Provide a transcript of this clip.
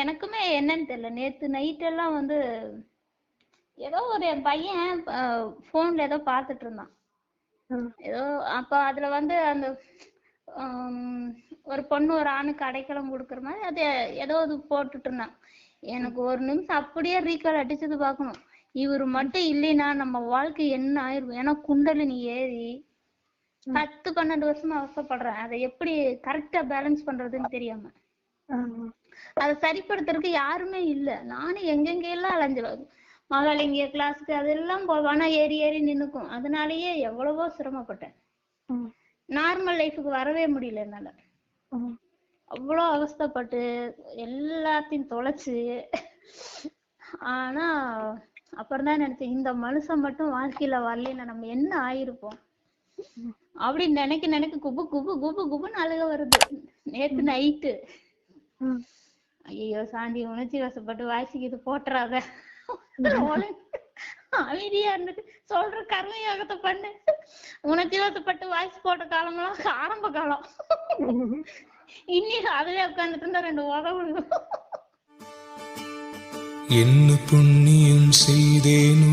எனக்குமே என்னன்னு தெரியல. நேத்து நைட் எல்லாம் வந்து ஏதோ ஒரு என் பையன் போன்ல ஏதோ பார்த்துட்டு இருந்தான். ஏதோ அப்ப அதுல வந்து அந்த ஒரு பொண்ணு ஒரு ஆணுக்கு அடைக்கலம் கொடுக்குற மாதிரி அது ஏதோ இது போட்டுட்டு இருந்தான். எனக்கு ஒரு நிமிஷம் அப்படியே ரீகால் அடிச்சது பார்க்கணும். இவர் மட்டும் இல்லைன்னா நம்ம வாழ்க்கை என்ன ஆயிருக்கும் ஏன்னா குண்டலினி ஏறி பத்து பன்னெண்டு வருஷமா அவசரப்படுறேன். அதை எப்படி கரெக்டா பேலன்ஸ் பண்றதுன்னு தெரியாம. அதை சரிப்படுத்துறதுக்கு யாருமே இல்ல. நானும் எங்கெங்கெல்லாம் அலைஞ்சிடும் மகாலிங்க கிளாஸ்க்கு அதெல்லாம் போவானா ஏறி ஏறி நின்னுக்கும். அதனாலயே எவ்வளவோ சிரமப்பட்டேன். நார்மல் லைஃபுக்கு வரவே முடியல என்னால. அவ்வளோ அவஸ்தைப்பட்டு எல்லாத்தையும் தொலைச்சு. ஆனா அப்புறம் தான் நினைச்சேன் இந்த மனுஷன் மட்டும் வாழ்க்கையில வரலைன்னா நம்ம என்ன ஆயிருப்போம்? அப்படின்னு நினைக்க நினைக்க குபு குபு குபு குபுன்னு அழுக வருது. நேத்து நைட்டு. ஐயோ சாந்தி உணர்ச்சி வசப்பட்டு வாசிக்குது போட்டுறாத. அமைதியா இருந்துட்டு சொல்ற கர்மயோகத்தை பண்ணு. உணர்ச்சி வசப்பட்டு வாய்ஸ் போட்ட காலமெல்லாம் ஆரம்ப காலம். இன்னைக்கு அதுவே உட்காந்துட்டு இருந்தா ரெண்டு உதவு என்ன புண்ணியம் செய்தேனோ?